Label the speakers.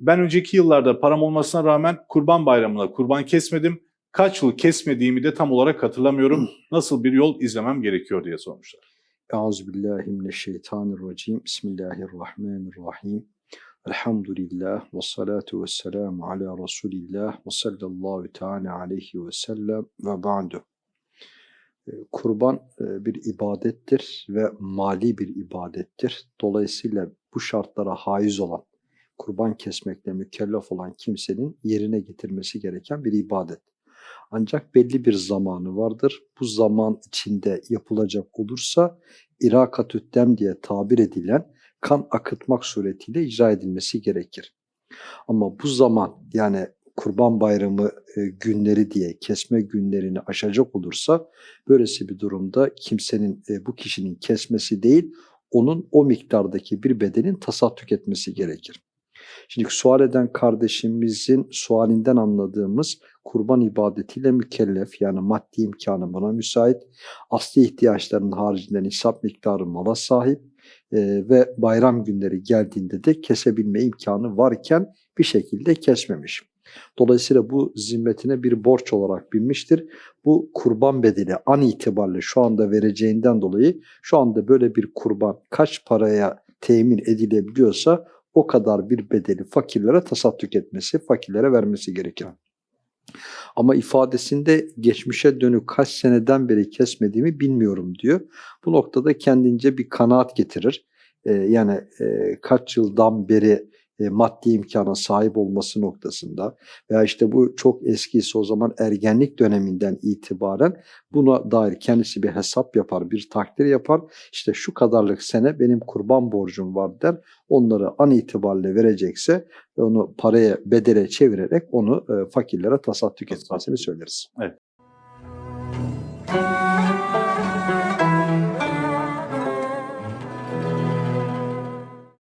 Speaker 1: Ben önceki yıllarda param olmasına rağmen kurban bayramına kurban kesmedim. Kaç yıl kesmediğimi de tam olarak hatırlamıyorum. Nasıl bir yol izlemem gerekiyor diye sormuşlar.
Speaker 2: Euzubillahimineşşeytanirracim. Bismillahirrahmanirrahim. Elhamdülillah ve salatu ve selamu ala Resulillah ve sallallahu teala aleyhi ve sellem ve ba'du. Ee, Kurban e, bir ibadettir ve mali bir ibadettir. Dolayısıyla bu şartlara haiz olan, kurban kesmekle mükellef olan kimsenin yerine getirmesi gereken bir ibadet. Ancak belli bir zamanı vardır. Bu zaman içinde yapılacak olursa irakatüddem diye tabir edilen kan akıtmak suretiyle icra edilmesi gerekir. Ama bu zaman yani kurban bayramı e, günleri diye kesme günlerini aşacak olursa böylesi bir durumda kimsenin e, bu kişinin kesmesi değil onun o miktardaki bir bedenin tasaddük etmesi gerekir. Şimdi sual eden kardeşimizin sualinden anladığımız kurban ibadetiyle mükellef yani maddi imkanı buna müsait, asli ihtiyaçlarının haricinde nisap miktarı mala sahip e, ve bayram günleri geldiğinde de kesebilme imkanı varken bir şekilde kesmemiş. Dolayısıyla bu zimmetine bir borç olarak binmiştir. Bu kurban bedeli an itibariyle şu anda vereceğinden dolayı şu anda böyle bir kurban kaç paraya temin edilebiliyorsa o kadar bir bedeli fakirlere tasaddük etmesi, fakirlere vermesi gerekir. Ama ifadesinde geçmişe dönük kaç seneden beri kesmediğimi bilmiyorum diyor. Bu noktada kendince bir kanaat getirir. Ee, yani e, kaç yıldan beri e, maddi imkana sahip olması noktasında veya işte bu çok eskiyse o zaman ergenlik döneminden itibaren buna dair kendisi bir hesap yapar, bir takdir yapar. İşte şu kadarlık sene benim kurban borcum var der. Onları an itibariyle verecekse onu paraya, bedele çevirerek onu e, fakirlere tasaddük etmesini söyleriz.
Speaker 1: Evet.